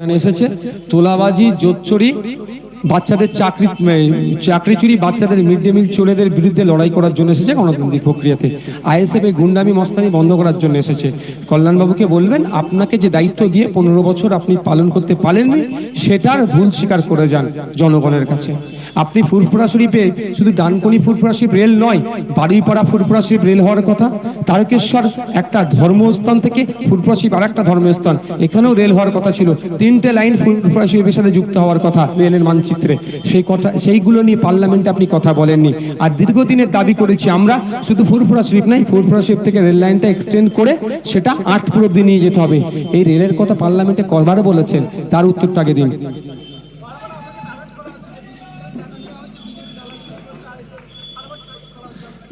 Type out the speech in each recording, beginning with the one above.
এসেছে তোলাবাজি জোচ্চুরি বাচ্চাদের চাকরি চাকরি চুরি বাচ্চাদের মিড ডে মিল চোরেদের বিরুদ্ধে লড়াই করার জন্য এসেছে গণতান্ত্রিক প্রক্রিয়াতে। আইএসএফ এই গুন্ডামি মস্তানি বন্ধ করার জন্য এসেছে। কল্যাণবাবুকে বলবেন, আপনাকে যে দায়িত্ব দিয়ে পনেরো বছর আপনি পালন করতে পারেননি, সেটার ভুল স্বীকার করে যান জনগণের কাছে। আপনি ফুরফুরা শরীফে শুধু ডানকনি ফুরফুরা শরীফ রেল নয় বাড়িপাড়া ফুরফুরা শরীফ রেল হওয়ার কথা, তারকেশ্বর একটা ধর্মস্থান থেকে ফুরফুরা শরীফ আর একটা ধর্মস্থান, এখানেও রেল হওয়ার কথা ছিল। তিনটে লাইন ফুরফুরা শরীফের সাথে যুক্ত হওয়ার কথা রেলের মানচিত্রে সেই কথা সেইগুলো নিয়ে পার্লামেন্টে আপনি কথা বলেননি। আর দীর্ঘদিনের দাবি করেছি আমরা, শুধু ফুরফুরা শরীফ নাই, ফুরফুরা শরীফ থেকে রেল লাইনটা এক্সটেন্ড করে সেটা আটপুর অব্দি নিয়ে যেতে হবে। এই রেলের কথা পার্লামেন্টে কবার বলেছেন, তার উত্তরটা আগে দিন।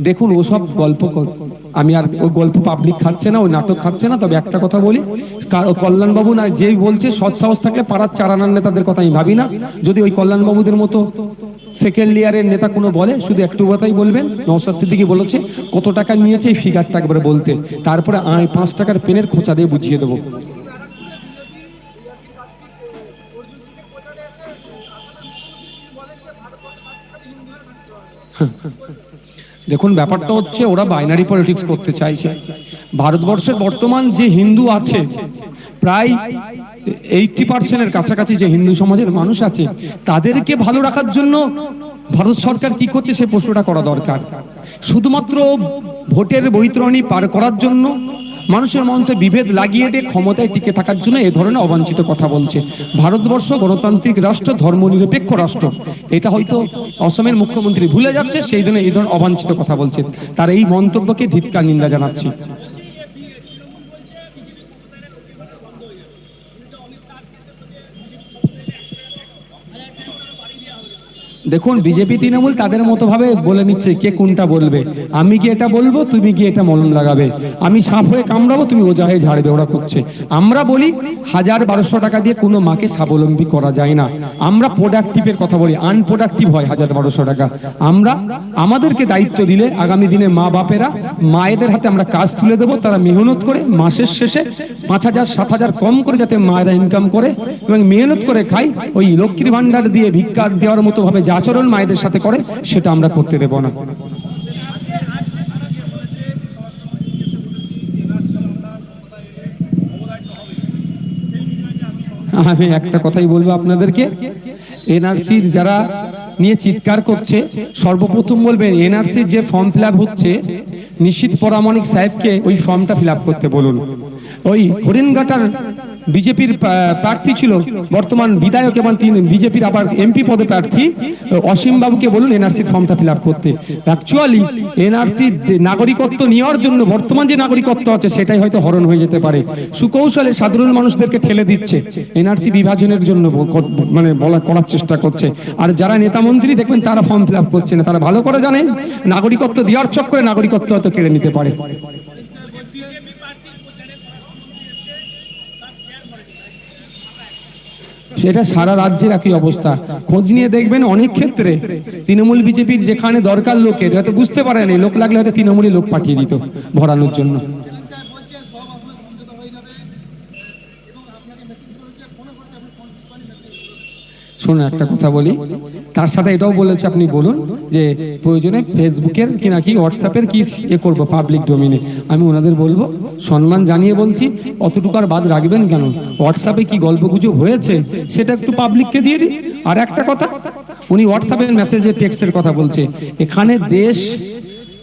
দেখুন, ওসব গল্প আমি আর ওই গল্প পাবলিক খাচ্ছে না, ওই নাটক খাচ্ছে না, তবে একটা কথা বলি কল্যাণবাবু না যে বলছে, সৎ সাহস থাকলে পাড়ার চারানার নেতাদের কথা আমি ভাবি না। যদি ওই কল্যাণবাবুদের মতো সেকেন্ড ইয়ারের নেতা কোনো বলে, শুধু একটু কথাই বলবেন নৌসাদ সিদ্দিকি বলেছে, কত টাকা নিয়েছে এই ফিগারটা একবারে বলতে। তারপরে পাঁচ টাকার পেনের খোঁচা দিয়ে বুঝিয়ে দেবো। দেখুন, ব্যাপারটা হচ্ছে ওরা বাইনারি পলিটিক্স করতে চাইছে। ভারতবর্ষের বর্তমান যে হিন্দু আছে, প্রায় এইটটি পার্সেন্টের কাছাকাছি যে হিন্দু সমাজের মানুষ আছে, তাদেরকে ভালো রাখার জন্য ভারত সরকার কি করছে সে প্রশ্নটা করা দরকার। শুধুমাত্র ভোটের বৈতরণী পার করার জন্য মানুষের মঞ্চে বিভেদ লাগিয়ে দিয়ে ক্ষমতায় টিকে থাকার জন্য এ ধরনের অবাঞ্ছিত কথা বলছে। ভারতবর্ষ গণতান্ত্রিক রাষ্ট্র, ধর্মনিরপেক্ষ রাষ্ট্র। এটা হয়তো অসমের মুখ্যমন্ত্রী ভুলে যাচ্ছে, সেই জন্য এই ধরনের অবাঞ্ছিত কথা বলছে। তার এই মন্তব্যকে ধিৎকার নিন্দা জানাচ্ছি। দেখুন, বিজেপি, তৃণমূল তাদের মতো ভাবে বলে নিচ্ছে কে কোনটা বলবে। আমি কি এটা বলব, তুমি কি এটা মলম লাগাবে? আমি সাপ হয়ে কামড়াবো, তুমি ওজা হয়ে ঝাড়বে, ওরা করছে। আমরা বলি, হাজার বারোশো টাকা দিয়ে কোনো মাকে স্বাবলম্বী করা যায় না। আমরা প্রোডাক্টিভের কথা বলি আনপ্রোডাক্টিভ হয় হাজার বারোশো টাকা। আমরা আমাদেরকে দায়িত্ব দিলে আগামী দিনে মা বাপেরা, মায়েদের হাতে আমরা কাজ তুলে দেবো, তারা মেহনত করে মাসের শেষে পাঁচ হাজার, সাত হাজার কম করে যাতে মায়েরা ইনকাম করে এবং মেহনত করে খাই ওই লক্ষ্মীর ভান্ডার দিয়ে ভিক্ষা দেওয়ার মতো ভাবে যে আচরণ মায়েদের সাথে করে, সেটা আমরা করতে দেব না। আমি একটা কথাই বলব আপনাদেরকে। এনআরসির যারা নিয়ে চিৎকার করছে, সর্বপ্রথম বলবেন এনআরসির যে ফর্ম ফিল হচ্ছে নিশ্চিত পরামানিক সাহেবকে ওই ফর্মটা ফিল করতে বলুন। ওই হরিণঘাটার বিজেপির প্রার্থী ছিল বর্তমান বিধায়ক এবং তিনি বিজেপির আবার এমপি পদে প্রার্থী অসীম বাবুকে বলুন এনআরসির ফর্মটা ফিল করতে। অ্যাকচুয়ালি এনআরসি নাগরিকত্ব নেওয়ার জন্য বর্তমান যে নাগরিকত্ব আছে, সেটাই হয়তো হরণ হয়ে যেতে পারে। সুকৌশলে সাধারণ মানুষদেরকে ঠেলে দিচ্ছে। এনআরসি বিভাজনের জন্য মানে বলা, করার চেষ্টা করছে। আর যারা নেতা মন্ত্রী, দেখবেন তারা ফর্ম ফিল করছে না। তারা ভালো করে জানে, নাগরিকত্ব দেওয়ার চক্করে নাগরিকত্ব হয়তো কেড়ে নিতে পারে। সেটা সারা রাজ্যের একই অবস্থা। খোঁজ নিয়ে দেখবেন অনেক ক্ষেত্রে তৃণমূল বিজেপির যেখানে দরকার লোকের, হয়তো বুঝতে পারেনি লোক লাগলে হয়তো তৃণমূলই লোক পাঠিয়ে দিত ভরানোর জন্য সাহেব বলছেন সব আসলে সমঝোতা হয়ে যাবে এবং আপনাকে মেসেজ করেছে ফোনে করেছে আপনি ফোন পানি মেসেজ শুনুন, একটা কথা বলি। তার সাথে এটাও বলেছে, আপনি বলুন, যে প্রয়োজনে ফেসবুকের কি নাকি হোয়াটসঅ্যাপের কি এ করব পাবলিক ডোমিনে আমি ওনাদের বলব, সম্মান জানিয়ে বলছি, অতটুকু আর বাদ রাখবেন কেন? হোয়াটসঅ্যাপে কি গল্পগুজব হয়েছে, সেটা একটু পাবলিককে দিয়ে দিই। আর একটা কথা, উনি হোয়াটসঅ্যাপের মেসেজে টেক্সটের কথা বলছে, এখানে দেশ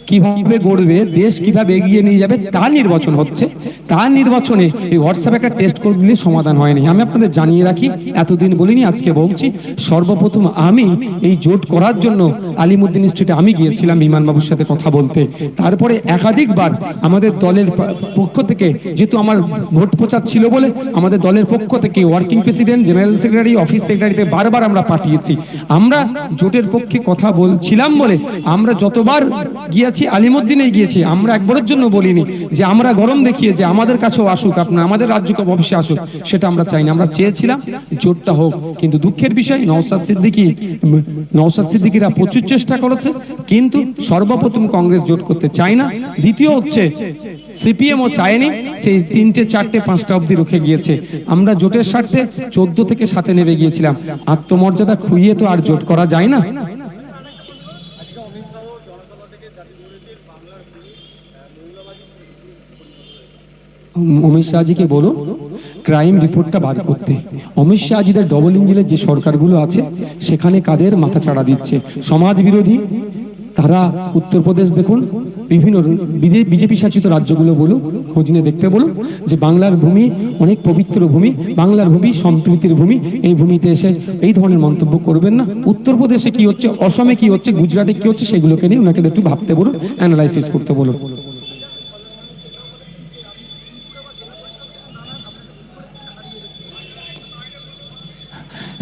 কীভাবে গড়বে, দেশ কীভাবে এগিয়ে নিয়ে যাবে তা নির্বাচন হচ্ছে। তার নির্বাচনে এই হোয়াটসঅ্যাপে একটা টেস্ট করে দিলে সমাধান হয়নি। আমি আপনাদের জানিয়ে রাখি, এতদিন বলিনি, আজকে বলছি, সর্বপ্রথম আমি এই জোট করার জন্য আলিমুদ্দিন ইনস্টিটিউটে আমি গিয়েছিলাম বিমানবাবুর সাথে কথা বলতে। তারপরে একাধিকবার আমাদের দলের পক্ষ থেকে, যেহেতু আমার ভোট প্রচার ছিল বলে, আমাদের দলের পক্ষ থেকে working president general secretary office সেক্রেটারিতে বারবার আমরা পাঠিয়েছি। আমরা জোটের পক্ষে কথা বলছিলাম বলে আমরা যতবার গিয়েছি গিয়েছি আলিমুদ্দিনে গিয়েছি। আমরা একবারের জন্য বলিনি যে আমরা গরম দেখিয়ে যে আমাদের কাছেও আসুক, আপনার আমাদের রাজ্য অফিসে আসুক, সেটা আমরা চাইনি। আমরা চেয়েছিলাম জোটটা হোক, কিন্তু দুঃখের বিষয় নওসাদ সিদ্দিকি নওসাদ সিদ্দিকিরা প্রচুর চেষ্টা করেছে, কিন্তু সর্বপ্রথম কংগ্রেস জোট করতে চায় না। দ্বিতীয় হচ্ছে, সিপিএমও চায়নি, সেই তিনটে, চারটে, পাঁচটা অবধি রুখে গিয়েছে। আমরা জোটের স্বার্থে চোদ্দ থেকে সাথে নেমে গিয়েছিলাম। আত্মমর্যাদা খুইয়ে তো আর জোট করা যায় না। অমিত শাহজিকে বলুন ক্রাইম রিপোর্টটা বার করতে। অমিত শাহজিদের ডবল ইঞ্জিনের যে সরকারগুলো আছে, সেখানে কাদের মাথা চাড়া দিচ্ছে? সমাজ বিরোধী তারা উত্তরপ্রদেশ দেখুন বিভিন্ন বিজেপি শাসিত রাজ্যগুলো বলুক, খোঁজ নিয়ে দেখতে বলুন যে বাংলার ভূমি অনেক পবিত্র ভূমি, বাংলার ভূমি সম্প্রীতির ভূমি, এই ভূমিতে এসে এই ধরনের মন্তব্য করবেন না। উত্তরপ্রদেশে কি হচ্ছে, অসমে কি হচ্ছে, গুজরাটে কি হচ্ছে, সেগুলোকে নিয়ে ওনাকে একটু ভাবতে বলুন অ্যানালাইসিস করতে বলুন।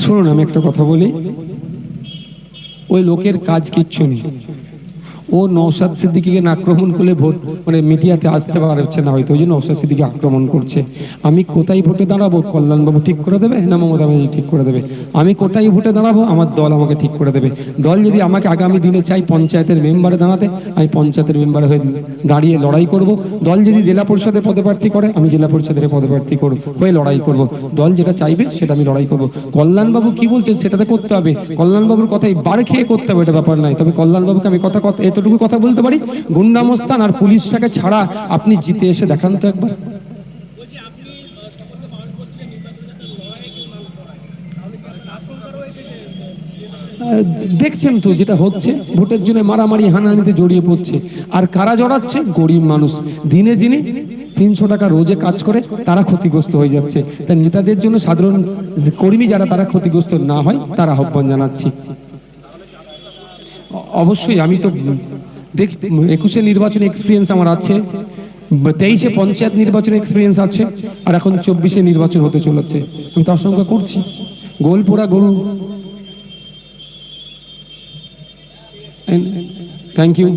শুনুন, আমি একটা কথা বলি। ওই লোকের কাজ কিচ্ছু নেই। ও নৌসাদ সিদ্দিকিকে আক্রমণ করলে ভোট মানে মিডিয়াতে আসতে পারছে না হয়তো, ওই জন্য নৌসাদ সিদ্দিকি আক্রমণ করছে। আমি কোথায় ভোটে দাঁড়াবো? কল্যাণবাবু ঠিক করে দেবে না মমতা ব্যানার্জি ঠিক করে দেবে? আমি কোথায় ভোটে দাঁড়াবো? আমার দল আমাকে ঠিক করে দেবে। দল যদি আমাকে আগামী দিনে চাই পঞ্চায়েতের মেম্বারে দাঁড়াতে, আমি পঞ্চায়েতের মেম্বারে হয়ে দাঁড়িয়ে লড়াই করব। দল যদি জেলা পরিষদের পদপ্রার্থী করে, আমি জেলা পরিষদের পদপ্রার্থী করব, হয়ে লড়াই করব। দল যেটা চাইবে, সেটা আমি লড়াই করব। কল্যাণবাবু কি বলছেন সেটাতে করতে হবে। কল্যাণবাবুর কথাই বার খেয়ে করতে হবে, এটা ব্যাপার নাই তবে কল্যাণবাবুকে আমি কথা কথা এতটুকু কথা বলতে পারি? গুন্ডামস্তান আর পুলিশটাকে ছাড়া আপনি জিতে এসে দেখান তো একবার। দেখছেন তো যেটা হচ্ছে, ভোটের জন্য মারামারি, হানাহানিতে জড়িয়ে পড়ছে। আর কারা জড়াচ্ছে? গরিব মানুষ। দিনে দিনে তিনশো টাকা রোজে কাজ করে, তারা ক্ষতিগ্রস্ত হয়ে যাচ্ছে। তাই নেতাদের জন্য সাধারণ কর্মী যারা, তারা ক্ষতিগ্রস্ত না হয়, তারা আহ্বান জানাচ্ছি। অবশ্যই, আমি তো দেখ, একুশে নির্বাচন এক্সপিরিয়েন্স আমার আছে, তেইশে পঞ্চায়েত নির্বাচনের এক্সপিরিয়েন্স আছে, আর এখন চব্বিশে নির্বাচন হতে চলেছে। আমি তার সঙ্গে করছি। গোলপোড়া গরু। Thank you